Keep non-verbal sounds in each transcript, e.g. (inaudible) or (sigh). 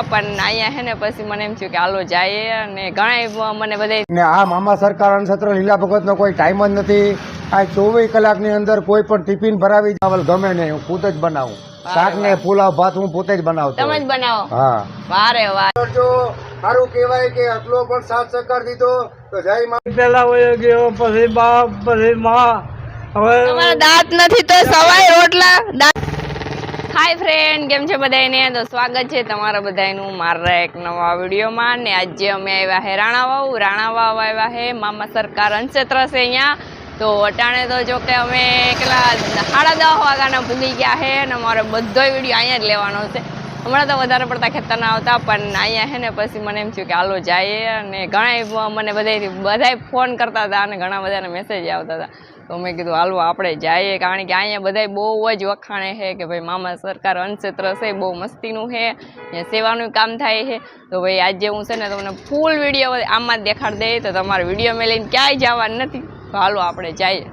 હતા પણ અહીંયા છે ને પછી મને એમ થયું કે હાલો જઈએ અને ઘણા મને બધા ને આ મામા સરકાર અનસત્ર લીલા ભગતનો કોઈ ટાઈમ જ નથી. આ ચોવીસ કલાકની અંદર કોઈ પણ ટિફિન ભરાવી ચાવલ ગમે નહીં હું ખુદ જ બનાવું. શાક ને પુલાવ ભાત હું પોતે જ બનાવું તમે જ બનાવો? હા. વારે વાર. જો સારું કહેવાય કે આટલો પણ સાથ સહકાર દીધો તો જય મા પેલા હોય ગયો પછી બાપ પછી માં. હવે દાંત નથી તો સવાય રોટલા. દાંત હાય ફ્રેન્ડ કેમ છે બધાને તો સ્વાગત છે તમારા બધાનું મારા એક નવા વિડીયોમાં. ને આજે અમે આવ્યા હે રાણાવાવ. રાણાવાવ આવ્યા હે મામા સરકાર અંશેત્ર છે અહીંયા. તો અટાણે તો જો કે અમે કેટલા સાડા દસ વાગ્યાના ભૂલી ગયા હે અને અમારો બધો વીડિયો અહીંયા જ લેવાનો છે. હમણાં તો વધારે પડતા ખેતરના આવતા, પણ અહીંયા છે ને પછી મને એમ થયું કે હાલો જઈએ. અને ઘણા મને બધા બધાય ફોન કરતા હતા અને ઘણા બધાને મેસેજ આવતા હતા. તો મેં કીધું, હાલો, આપણે જઈએ. કારણ કે અહીંયા બધા બહુ જ વખાણે છે કે ભાઈ, મામા, સરકાર અન્નક્ષેત્ર છે, બહુ મસ્તીનું છે, અહીંયા સેવાનું કામ થાય છે. તો ભાઈ, આજે હું છે ને તમને ફૂલ વીડિયો આમાં જ દેખાડી દે તો તમારે વીડિયો મેં લઈને ક્યાંય જવાનું નથી. તો હાલો, આપણે જઈએ.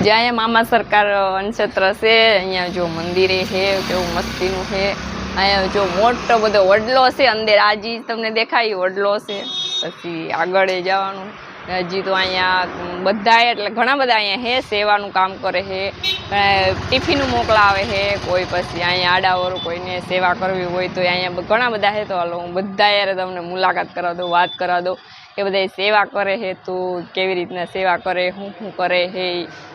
જ્યાં અહીંયા મામા સરકાર અન્નક્ષેત્ર છે, અહીંયા જો મંદિરે છે, કેવું મસ્તીનું છે. અહીંયા જો મોટો બધો વડલો છે, અંદર આજી તમને દેખાય, વડલો છે. પછી આગળ જવાનું. હજી તો અહીંયા બધા એટલે ઘણા બધા અહીંયા હે, સેવાનું કામ કરે છે ટિફિન મોકલાવે છે કોઈ પછી અહીંયા આડાવરું કોઈને સેવા કરવી હોય તો અહીંયા ઘણા બધા છે તો હાલો હું બધા યારે તમને મુલાકાત કરાવ દઉં, વાત કરાવ દઉં કે બધા સેવા કરે છે તો કેવી રીતના સેવા કરે શું શું કરે છે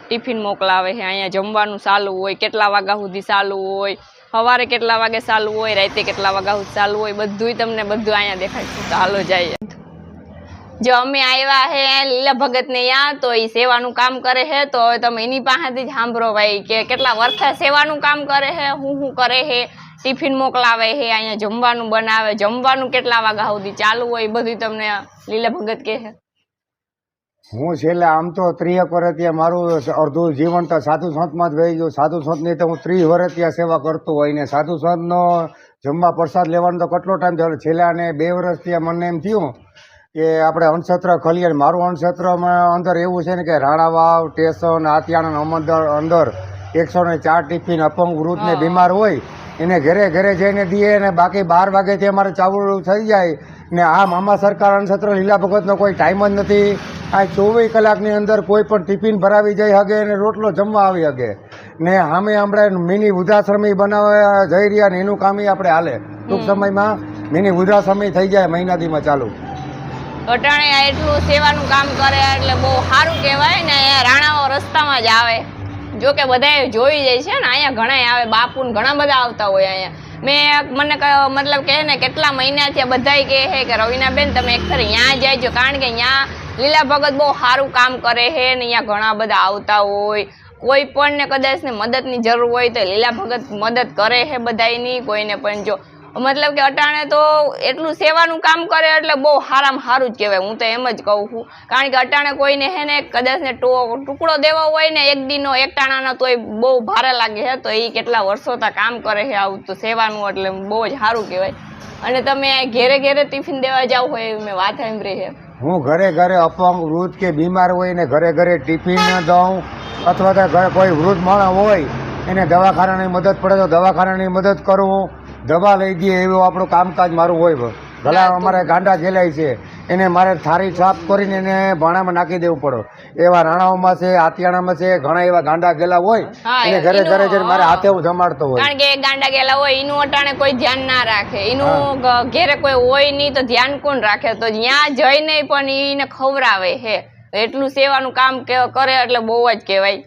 ટિફિન મોકલાવે છે અહીંયા જમવાનું ચાલુ હોય, કેટલા વાગ્યા સુધી ચાલુ હોય સવારે કેટલા વાગે ચાલુ હોય, રાતે કેટલા વાગ્યા સુધી ચાલુ હોય, બધુંય તમને બધું અહીંયા દેખાય. તો હાલો જઈએ. જો અમે આવ્યા હે લીલા ભગત ને યા તો એ સેવાનું કામ કરે છે તો હવે તમે એની પાસેથી જ સાંભળો ભાઈ કે કેટલા વર્ષે સેવાનું કામ કરે છે હું શું કરે હે, ટિફિન મોકલાવે હે, અહીંયા જમવાનું બનાવે, જમવાનું કેટલા વાગ્યા સુધી ચાલુ હોય બધું તમને લીલા ભગત કહે છે હું છેલ્લે આમ તો ત્રીસેક વર્ષ ત્યાં મારું અડધું જીવન તો સાધુ સંતમાં જ વહી ગયું. સાધુ સંતની તો હું ત્રીસ વર્ષ ત્યાં સેવા કરતો હોય ને સાધુ સંતનો જમવા પ્રસાદ લેવાનો તો કેટલો ટાઈમ થયો? છેલ્લા અને બે વર્ષ ત્યાં મને એમ થયું કે આપણે અનક્ષેત્ર ખલીએ મારું અનક્ષેત્રમાં અંદર એવું છે ને કે રાણાવાવ સ્ટેશન આતિયાણા અમંદર અંદર એકસો ને ચાર ટિફિન અપંગ વૃદ્ધ ને બીમાર હોય એને ઘરે ઘરે જઈને દઈએ ને બાકી બાર વાગે ત્યાં મારે ચાવડું થઈ જાય. ને આ મામા સરકાર અનક્ષેત્ર લીલા ભગતનો કોઈ ટાઈમ જ નથી. આ ચોવીસ કલાકની અંદર કોઈ પણ ટિફિન ભરાવી જઈ શકે અને રોટલો જમવા આવી શકે ને સામે આપણે મિની વૃદ્ધાશ્રમી બનાવવા જઈ રહ્યા ને એનું કામ આપણે હાલે. ટૂંક સમયમાં મિની વૃદ્ધાશ્રમી થઈ જાય મહિનાથીમાં ચાલુ. અટાણે એટલું સેવાનું કામ કરે એટલે બહુ સારું કહેવાય ને અહીંયા રાણાઓ રસ્તામાં જ આવે. જો કે બધાએ જોઈ જાય છે ને અહીંયા ઘણા આવે બાપુ ઘણા બધા આવતા હોય અહીંયા. મેં મને મતલબ કહે ને કેટલા મહિનાથી બધાય કહે છે કે રવિનાબેન, તમે એક ત્યાં જાયજો. કારણ કે ત્યાં લીલા ભગત બહુ સારું કામ કરે છે ને અહીંયા ઘણા બધા આવતા હોય. કોઈ પણ ને કદાચ ને મદદની જરૂર હોય તો લીલા ભગત મદદ કરે છે બધાની કોઈને પણ જો મતલબ કે અટાણે તો એટલું સેવાનું કામ કરે એટલે બહુ સારામાં સારું જ કહેવાય. હું તો એમ જ કહું છું. કારણ કે અટાણે કોઈને હે ને કદાચ ને ટો ટુકડો દેવો હોય ને એક દીનો એક ટાણાનો તોય બહુ ભારે લાગે છે. તો એ કેટલા વર્ષોથી કામ કરે છે આવું તો સેવાનું એટલે બહુ જ સારું કહેવાય. અને તમે ઘેરે ઘેરે ટિફિન દેવા જાવ હોય મેં વાત સાંભળી છે. હું ઘરે ઘરે અપંગ વૃદ્ધ કે બીમાર હોય ને ઘરે ઘરે ટિફિન ન દઉં અથવા તો ઘરે કોઈ વૃદ્ધ માણસ હોય એને દવાખાનાની મદદ પડે તો દવાખાનાની મદદ કરું. દવા લઈ દઈએ એવું આપણું કામકાજ મારું હોય ભલા અમારે ગાંડા ઝેલાય છે એને મારે થાળી સાફ કરીને એને ભાણામાં નાખી દેવું પડે. એવા રાણાઓમાં છે આતિયાણામાં છે ઘણા એવા ગાંડા ગેલા હોય હા, એને ઘરે ઘરે જઈને મારે હાથે હું જમાડતો હોય. કારણ કે ગાંડા ગયેલા હોય એનું અટાણે કોઈ ધ્યાન ના રાખે. એનું ઘેરે કોઈ હોય નહીં તો ધ્યાન કોણ રાખે? તો ત્યાં જઈને પણ એને ખવડાવે છે એટલું સેવાનું કામ કરે એટલે બહુ જ કહેવાય.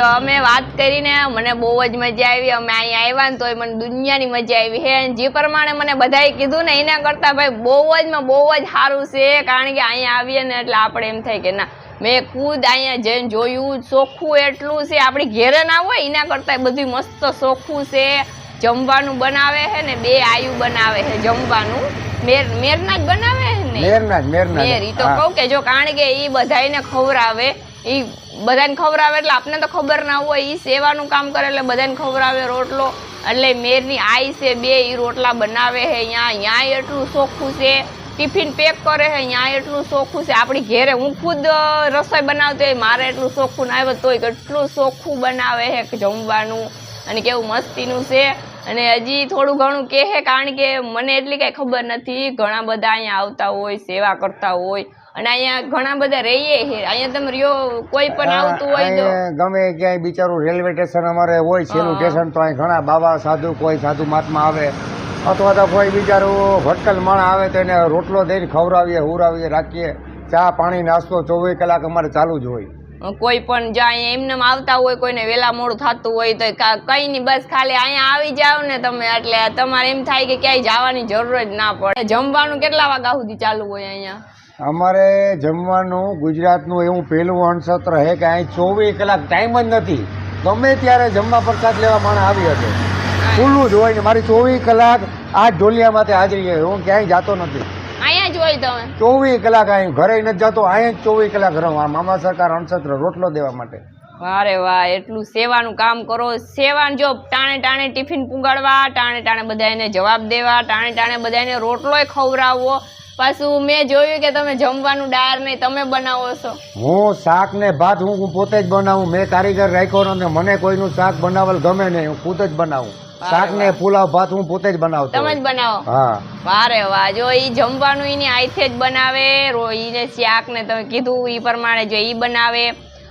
જો અમે વાત કરીને મને બહુ જ મજા આવી. અમે અહીંયા આવ્યા ને તો મને દુનિયાની મજા આવી. હે જે પ્રમાણે મને બધાએ કીધું ને એના કરતાં ભાઈ બહુ જ માં બહુ જ સારું છે. કારણ કે અહીંયા આવીએ ને એટલે આપણે એમ થાય કે ના મેં ખુદ અહીંયા જઈને જોયું ચોખ્ખું એટલું છે. આપણી ઘેરે ના હોય એના કરતાં બધું મસ્ત ચોખ્ખું છે. જમવાનું બનાવે છે ને બે આયુ બનાવે છે જમવાનું. મેર મેરના જ બનાવે છે ને? મેરના જ મેરના મેર એ તો કહું કે જો કારણ કે એ બધાને ખવડાવે. ઈ બધાને ખવડાવે એટલે આપને તો ખબર ના હોય. ઈ સેવાનું કામ કરે એટલે બધાને ખવડાવે રોટલો. એટલે મેરની આઈ છે બે, ઈ રોટલા બનાવે છે અહીંયા અહીંયા એટલું ચોખ્ખું છે. ટિફિન પેક કરે છે અહીંયા એટલું ચોખ્ખું છે. આપણી ઘેરે હું ખુદ રસોઈ બનાવતી હોય, મારે એટલું ચોખ્ખું ના આવે, તોય કેટલું ચોખ્ખું બનાવે છે જમવાનું. અને કેવું મસ્તીનું છે. અને હજી થોડું ઘણું કહે કારણ કે મને એટલી કાંઈ ખબર નથી. ઘણા બધા અહીંયા આવતા હોય, સેવા કરતા હોય. અને અહીંયા ઘણા બધા રહીએ છે અહીંયા તમે રહ્યો કોઈ પણ આવતું હોય તો. ગમે ક્યાંય બિચારું રેલવે સ્ટેશન અમારે હોય છેલ્લું સ્ટેશન તો અહીં ઘણા બાબા સાધુ કોઈ સાધુ મહાત્મા આવે. અથવા તો કોઈ બિચારું ભટકલ માણ આવે તો એને રોટલો દઈને ખવડાવીએ હુરાવીએ રાખીએ. ચા પાણી નાસ્તો ચોવીસ કલાક અમારે ચાલુ જ હોય. કોઈ પણ જ્યાં એમને આવતા હોય કોઈને વેલા મોડું થતું હોય તો કઈ નહીં બસ ખાલી અહીંયા આવી જાવ ને તમે. એટલે તમારે એમ થાય કે ક્યાંય જવાની જરૂર જ ના પડે. જમવાનું કેટલા વાગ્યા સુધી ચાલુ હોય અહીંયા? અમારે જમવાનું ગુજરાતનું એવું પહેલું અણસત્ર છે કે અહીં ચોવીસ કલાક ટાઈમ જ નથી. ગમે ત્યારે જમવા પ્રસાદ લેવા માણસ આવી શકે. ખુલ્લું જ હોય ને મારી ચોવીસ કલાક આ ઢોલિયા માટે હાજરી હોય હું ક્યાંય જતો નથી. અહીંયા જ હોય તમે. ચોવીસ કલાક અહીં ઘરે નથી જતો અહીં જ ચોવીસ કલાક રહું મામા સરકાર અણસત્ર રોટલો દેવા માટે. વારે વાહ એટલું સેવાનું કામ કરો. સેવાન જો ટાણે ટાણે ટિફિન પુગાડવા ટાણે ટાણે બધાને જવાબ દેવા ટાણે ટાણે બધાને રોટલોય ખવડાવવો. પાછું મેં જોયું કે તમે જમવાનું ડાયર નહીં તમે બનાવો છો. હું શાક ને ભાત હું પોતે જ બનાવું. મેં કારીગર રાખ્યો નથી મને કોઈનું શાક બનાવલ ગમે નહીં હું ખુદ જ બનાવું. શાક ને પુલાવ ભાત હું પોતે જ બનાવું તમે જ બનાવો? હા. વારે વાહ. જો ઈ જમવાનું એની આઈથે જ બનાવે રો ઈને શાક ને તમે કીધું ઈ પ્રમાણે જો ઈ બનાવે.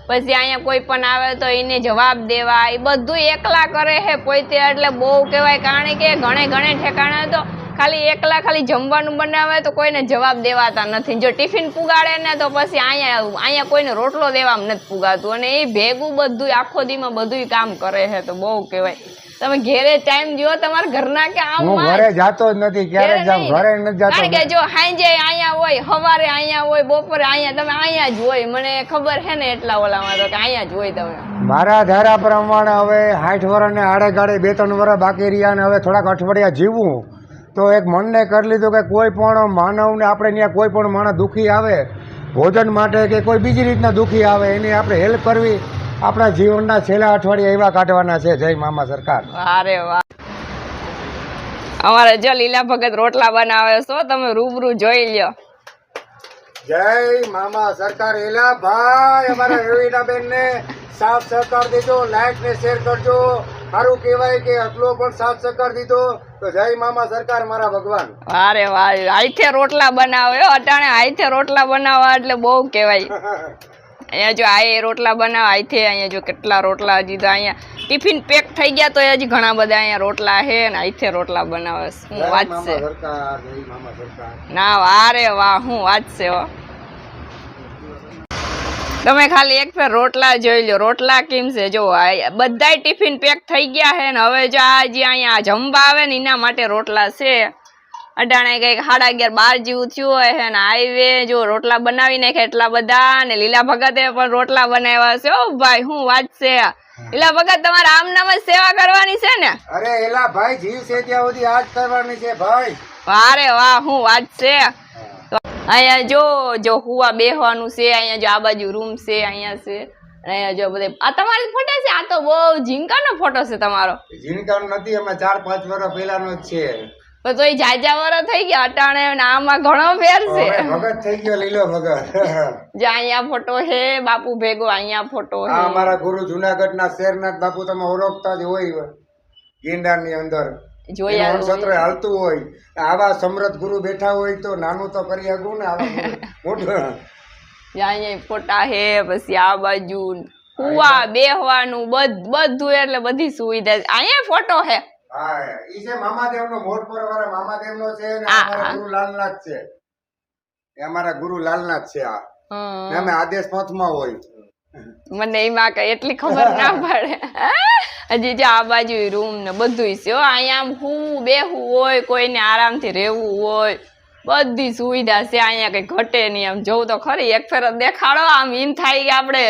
પછી અહીંયા કોઈ પણ આવે તો એને જવાબ દેવા. એ બધું એકલા કરે છે પોતે એટલે બહુ કહેવાય. કારણ કે ઘણે ઘણે ઠેકાણે તો ખાલી એકલા ખાલી જમવાનું બનાવે તો કોઈને જવાબ દેવાતા નથી. જો ટિફિન પુગાડે ને તો પછી અહીંયા અહીંયા કોઈને રોટલો દેવામાં નથી પુગાતું. અને એ ભેગું બધું આખો દીમાં બધું કામ કરે છે તો બહુ કહેવાય. તમે ઘેરે ટાઈમ જો તમારા ઘરના કે આમ હું ઘરે જાતો જ નથી ક્યારે જામ ઘરે નથી જાતો કારણ કે જો સાંજે અહીંયા હોય સવારે અહીંયા હોય બપોરે અહીંયા તમે અહીંયા જ હોય. મને ખબર છે ને એટલા ઓલામાં તો કે અહીંયા જ હોય તમે. મારા ધારા પ્રમાણે હવે હાઠ વર્ષ ને આડે ગાડે બે ત્રણ વર્ષ બાકી રહ્યા ને હવે થોડાક અઠવાડિયા જીવવું તો એક મનને કરી લીધું કે કોઈ પણ માનવને આપણે ત્યાં કોઈ પણ માણસ દુઃખી આવે ભોજન માટે કે કોઈ બીજી રીતના દુઃખી આવે એની આપણે હેલ્પ કરવી. આપણા જીવનના છેલ્લા અઠવાડિયા એવા કાઢવાના છે. જય મામા સરકાર. અરે વાહ. અમારે જો લીલા ભગત રોટલા બનાવે છો તમે રૂબરૂ જોઈ લ્યો. જય મામા સરકાર. એલા ભાઈ અમારા રવિનાબેન ને સાફ સહકાર દેજો લાઈક ને શેર કરજો. સારું કહેવાય કે આટલો પણ સાથ સહકાર દીધો તો જય મામા સરકાર મારા ભગવાન. અરે વાહ આઈથે રોટલા બનાવે અટાણે હાથે રોટલા બનાવવા એટલે બહુ કહેવાય. અહીંયા જો આ રોટલા બનાવે હાથે અહીંયા જો કેટલા રોટલા દીધા અહીંયા ટિફિન પેક થઈ ગયા તો હજી ઘણા બધા અહીંયા રોટલા છે ને હાથે રોટલા બનાવે. શું વાત છે. ના વારે વાહ હું વાત છે તમે ખાલી એક ફેર રોટલા જોઈ લો રોટલા કેમ છે? જો બધા ટિફિન પેક થઈ ગયા છે ને હવે જો આ જે અહીંયા જમવા આવે ને એના માટે રોટલા છે. અટાણે કંઈક સાડા અગિયાર બાર જેવું થયું હોય છે ને હાઈવે જો રોટલા બનાવી નાખે એટલા બધા ને લીલા ભગતે પણ રોટલા બનાવ્યા છે. ઓ ભાઈ શું વાત છે? લીલા ભગત તમારે આમ નામ જ સેવા કરવાની છે ને? અરે એલા ભાઈ જીવ છે ત્યાં સુધી આજ કરવાની છે ભાઈ. વારે વાહ શું વાત છે? અહીંયા જો જો હુવા બેહવાનું છે અહીંયા જો આ બાજુ રૂમ છે અહીંયા છે અહીંયા જો બધે. આ તમારી ફોટો છે? આ તો બહુ ઝીંકાનો ફોટો છે તમારો. ઝીંકાનો નથી અમે ચાર પાંચ વર્ષ પહેલાનો જ છે. પણ તો એ જાજા વરો થઈ ગયા અટાણે અને આમાં ઘણો ફેર છે. ભગત થઈ ગયો લીલો ભગત. જે અહીંયા ફોટો હે બાપુ ભેગો અહીંયા ફોટો આ છે અમારા ગુરુ જુનાગઢના શેરનાથ બાપુ તમે ઓળખતા જ હોય ગિરનારની અંદર. જોયા એનું સત્ર હાલતું હોય. આવા સમૃદ્ધ ગુરુ બેઠા હોય તો નાનું તો કરી શકું ને આવા (laughs) મોટું જે ફોટા છે પછી આ બાજુ હુવા બેહવાનું બધું એટલે બધી સુવિધા છે. અહીંયા ફોટો હે. હા ઈ છે મામાદેવનો મોરપોર વાળા મામાદેવનો છે ને આ, અમારા ગુરુ લાલનાથ છે. એ અમારા ગુરુ લાલનાથ છે આ. ને અમે આદેશ પંથમાં હોય. મને એમાં કઈ એટલી ખબર ના પડે. (laughs) હજી જે આ બાજુ રૂમ ને બધું છે અહીંયા આમ હું બેહવું હોય કોઈને આરામથી રહેવું હોય બધી સુવિધા છે અહીંયા કઈ ઘટે નહીં. આમ જોઉં તો ખરી એક ફેર દેખાડો આમ એમ થાય કે આપણે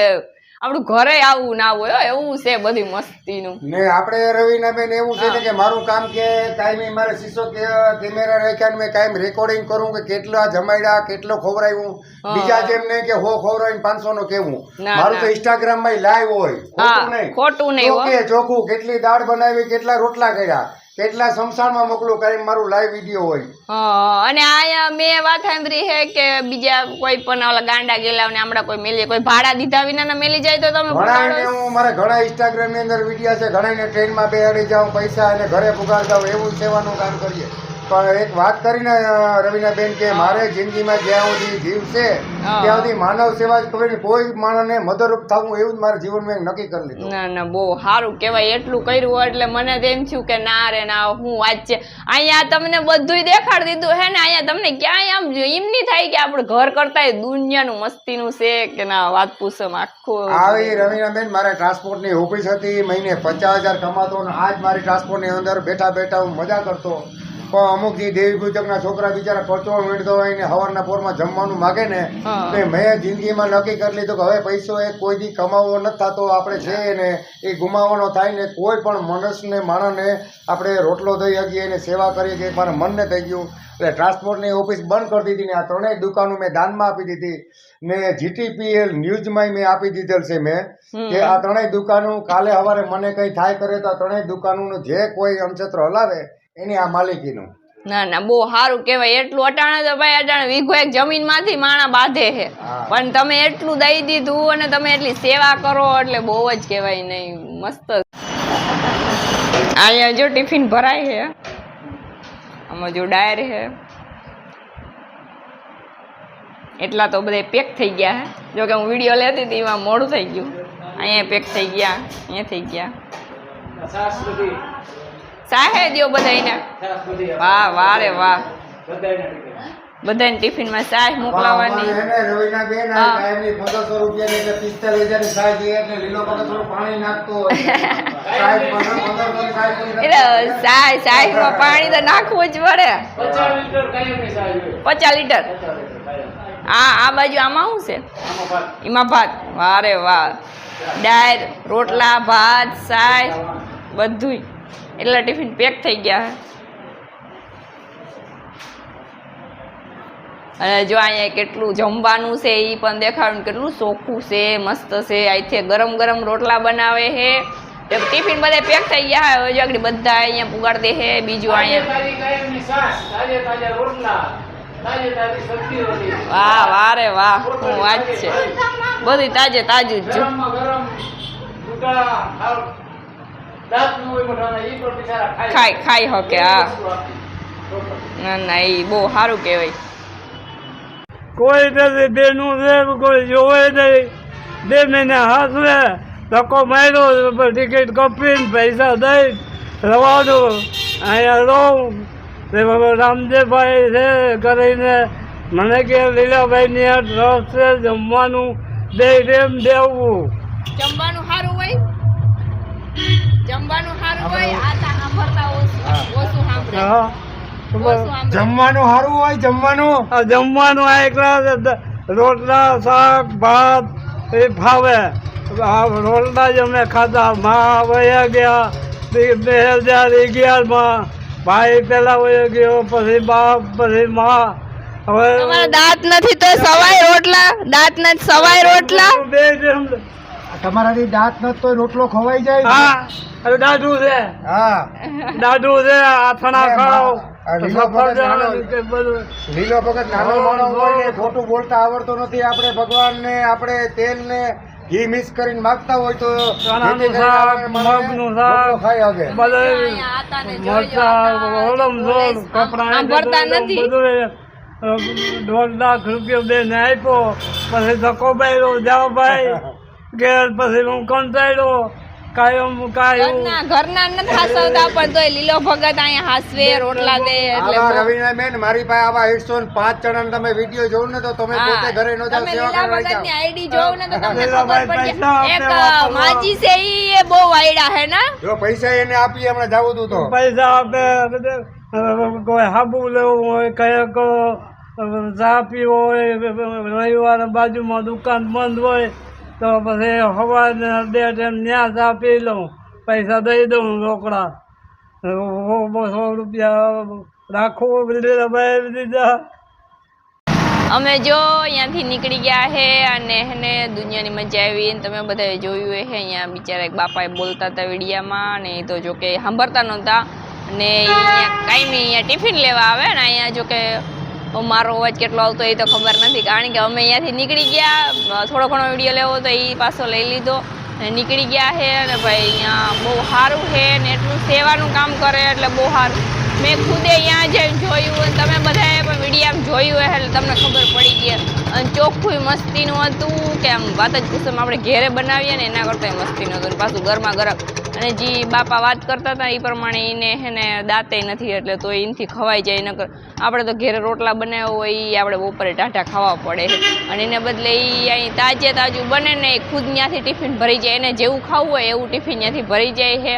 આપણું ઘરે આવું ના હોય એવું છે બધી મસ્તીનું. ને આપણે રવિના બેન એવું છે ને કે મારું કામ કે કાયમી મારે શીશો કે કેમેરા રાખ્યા મેં કાયમ રેકોર્ડિંગ કરું કે કેટલા જમાડ્યા કેટલો ખોવરાયું બીજા જેમ નહીં કે હો ખવડાવીને પાંચસો નો કેવું. ના, મારું તો ઇન્સ્ટાગ્રામમાં લાઈવ હોય. ખોટું નહીં. ખોટું નહીં ચોખ્ખું કેટલી દાળ બનાવી કેટલા રોટલા કર્યા. કેટલા સંસારમાં મોકલું કરી મારું લાઈવ વીડિયો હોય. અને અહીંયા મેં વાત સાંભળી છે કે બીજા કોઈ પણ ઓલા ગાંડા ગેલા ને હમણાં કોઈ મેલી કોઈ ભાડા દીધા વિના મેલી જાય તો તમે ઘણા હું મારા ઘણા ઇન્સ્ટાગ્રામની અંદર વીડિયો છે ઘણાને ટ્રેનમાં બેહાડી જાઉં પૈસા અને ઘરે પુગાડ જાઉં એવું સેવાનું કામ કરીએ. પણ એક વાત કરીને રવીનાબેન કે મારે જિંદગીમાં જ્યાં સુધી જીવ છે ત્યાં સુધી માનવ સેવા જ કોઈ માણસને મદદરૂપ થવું એવું જ મારા જીવનમાં નક્કી કરી લીધું. ના ના બહુ સારું કહેવાય. એટલું કર્યું એટલે મને તો એમ થયું કે ના રે ના હું વાત છે. અહીંયા તમને બધુંય દેખાડી દીધું હે ને અહીંયા તમને ક્યાંય આમ એમ નહીં થાય કે આપણે ઘર કરતા દુનિયાનું મસ્તીનું છે કે ના વાત પૂછો આખું. આવી રવીનાબેન મારે ટ્રાન્સપોર્ટની ઓફિસ હતી મહિને પચાસ હજાર કમાતો અને આજ મારી ટ્રાન્સપોર્ટની અંદર બેઠા બેઠા હું મજા કરતો. પણ અમુક જે દેવી પૂજકના છોકરા બિચારા ખર્ચો મેળતો હોય ને સવારના પોરમાં જમવાનું માગે ને. તે મેં જિંદગીમાં નક્કી કરી લીધું કે હવે પૈસો એ કોઈ દી કમાવો નથી થતો આપણે છે ને એ ગુમાવવાનો થાય ને કોઈ પણ મનસને માણસને આપણે રોટલો દઈ શકીએ એને સેવા કરીએ કે મારા મનને થઈ ગયું. એટલે ટ્રાન્સપોર્ટની ઓફિસ બંધ કરી દીધી ને આ ત્રણેય દુકાનો મેં દાનમાં આપી દીધી. ને જીટીપીએલ ન્યૂઝમાં મેં આપી દીધેલ છે મેં કે આ ત્રણેય દુકાનો કાલે સવારે મને કંઈ થાય કરે તો આ ત્રણેય દુકાનોનું જે કોઈ અંશત્ર હલાવે એની આ માલિકીનું. ના ના બહુ સારું કહેવાય. એટલું અટાણે તો ભાઈ અટાણે વીઘો એક જમીનમાંથી માણા બાંધે છે. પણ તમે એટલું દઈ દીધું અને તમે એટલી સેવા કરો એટલે બહુ જ કહેવાય નહીં મસ્ત. અહીંયા જો ટિફિન ભરાય છે. આમાં જો ડાયર છે. એટલા તો બધા પેક થઈ ગયા છે. જો કે હું વીડિયો લેતી હતી એમાં મોડું થઈ ગયું. અહીંયા પેક થઈ ગયા અહીંયા થઈ ગયા. સાહે દ્યો બધાને વાહ વાહ રે વાહ. બધાને ટિફિનમાં સાહ મોકલાવાની. પણ એને આ કાયમની 1500 રૂપિયાની એટલે 45,000 ની સાય એટલે લીલો પગે થોડું પાણી નાખતો (laughs) સાહેબ, 1500 ની સાય કોઈ નથી. એટલે સાહ સાહમાં પાણી તો નાખવું જ પડે. પચાસ લીટર આ આ બાજુ આમાં શું છે? એમાં ભાત. વારે વાહ. દાળ રોટલા ભાત સાય બધુંય. એટલા ટિફિન પેક થઈ ગયા છે અને જો અહીંયા કેટલું જમવાનું છે એ પણ દેખાડું કેટલું ચોખ્ખું છે મસ્ત છે. અહીંથી ગરમ ગરમ રોટલા બનાવે છે ટિફિન બધા પેક થઈ ગયા હવે જો આગળ બધા અહીંયા પુગાડ દે છે બીજું અહીંયા વાહ વાહ રે વાહ. હું વાત છે. બધી તાજે તાજું જ જો. ખાઈ ખાઈ હકે હા. ના ના એ બહુ સારું કહેવાય. કોઈ નથી બેનું છે કોઈ જોવે નહીં. બે મહિના હાથવે ધક્કો માર્યો ટિકિટ કપીને પૈસા દઈ રવાનું. અહીંયા રહું. તે રામદેવભાઈ છે કરીને મને કે લીલાભાઈની આ ટ્રસ્ટ છે જમવાનું. બે ટેમ દેવું. જમવાનું સારું હોય? જમવાનું સારું હોય આતા સાંભળતા ઓછું ઓછું સાંભળે. હા જમવાનું સારું હોય જમવાનું? જમવાનું આ એકલા રોટલા શાક ભાત એ ફાવે રોટલા જ અમે ખાધા. માં વયા ગયા બે બે હજાર અગિયારમાં ભાઈ પેલા વયો ગયો પછી બાપ પછી માં. હવે દાંત નથી તો સવાય રોટલા? દાંત નથી સવાય રોટલા? બે જેમ તમારાથી દાંત ન તો રોટલો ખવાઈ જાય? હા હવે દાદુ છે. હા. દાઢું છે આથણા ખાઓ. લીલો ભગત નાનો. માણસ હોય ને ખોટું બોલતા આવડતો નથી. આપણે ભગવાનને આપણે તેલને ઘી મિક્સ કરીને માગતા હોય તો દોઢ લાખ રૂપિયો બેન આપ્યો. પછી ધક્કો ભાઈ જાઓ ભાઈ. ઘેર પછી હું કંટાળ્યો. કાયમ કાયમ ઘરના ઘરના નથી હાસવતા પણ તોય લીલો ભગત અહીંયા હાસવે રોટલા દે એટલે રવિના બેન મારી પાસે આવા એકસો ને પાંચ જણા તમે વીડિયો જોવો ને તો તમે પોતે ઘરે ન જાઓ તમે લીલા કરવા ભગતની આઈડી જોવો ને તો તમને ખબર પડી એક માજી છે ઈ એ બહુ વાયડા હે ને? જો પૈસા એને આપીએ હમણાં જાવું તું તો. પૈસા આપે કોઈ હાબુ લેવું હોય કંઈક ચા પીવો હોય રવિવારે બાજુમાં દુકાન બંધ હોય તો પછી સવારે બે ટાઈમ ત્યાં ચા લઉં, પૈસા દઈ દઉં રોકડા. બસો રૂપિયા ભાઈ દીધા અમે જો અહીંયાથી નીકળી ગયા હે અને એને દુનિયાની મજા આવી ને તમે બધાએ જોયું હે અહીંયા બિચારા એક બાપાએ બોલતા હતા વિડીયામાં અને એ તો જો કે સાંભળતા નહોતા. અને અહીંયા કાંઈ અહીંયા ટિફિન લેવા આવે ને અહીંયા જો કે મારો અવાજ કેટલો આવતો એ તો ખબર નથી. કારણ કે અમે અહીંયાથી નીકળી ગયા, થોડો ઘણો વીડિયો લેવો તો એ પાછો લઈ લીધો. નીકળી ગયા છે અને ભાઈ અહીંયા બહુ સારું છે ને એટલું સેવાનું કામ કરે એટલે બહુ સારું. મેં ખુદે અહીંયા જઈને જોયું અને તમે બધાએ પણ વિડીયામાં જોયું હોય એટલે તમને ખબર પડી ગઈ અને ચોખ્ખું મસ્તીનું હતું કે આમ વાત જ કુસમ આપણે ઘેરે બનાવીએ ને એના કરતાં મસ્તીનું હતું. પાછું ગરમા ગરમ. અને જે બાપા વાત કરતા હતા એ પ્રમાણે એને હેને દાંતે નથી, એટલે તો એનાથી ખવાઈ જાય, નકર આપણે તો ઘેરે રોટલા બનાવ્યા હોય એ આપણે બપોરે ટાટા ખાવા પડે. અને એને બદલે એ અહીં તાજે તાજું બને ને એ ખુદ ત્યાંથી ટિફિન ભરી જાય, એને જેવું ખાવું હોય એવું ટિફિન ત્યાંથી ભરી જાય છે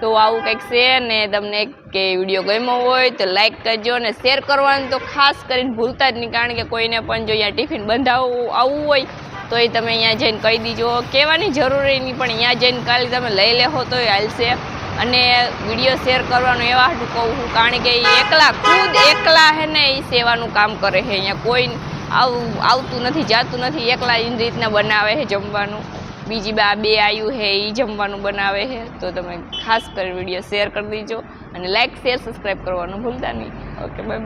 તો આવું કંઈક છે ને તમને કે વીડિયો ગમ્યો હોય તો લાઈક કરજો અને શેર કરવાનું તો ખાસ કરીને ભૂલતા જ નહીં, કારણ કે કોઈને પણ જો અહીંયા ટિફિન બંધાવવું આવવું હોય તો એ તમે અહીંયા જઈને કહી દીજો. કહેવાની જરૂર નહીં, પણ અહીંયા જઈને કાલે તમે લઈ લેહો તો હાલશે. અને વીડિયો શેર કરવાનું એવા હાટું કહું છું કારણ કે એ એકલા, ખુદ એકલા હે ને એ સેવાનું કામ કરે છે અહીંયા. કોઈ આવું, આવતું નથી, જાતું નથી, એકલા એ રીતના બનાવે છે જમવાનું. બીજી બા, બે આવ્યું છે એ જમવાનું બનાવે છે. તો તમે ખાસ કરી વીડિયો શેર કરી દીજો. અને લાઈક શેર સબસ્ક્રાઈબ કરવાનું ભૂલતા નહીં. Okay bye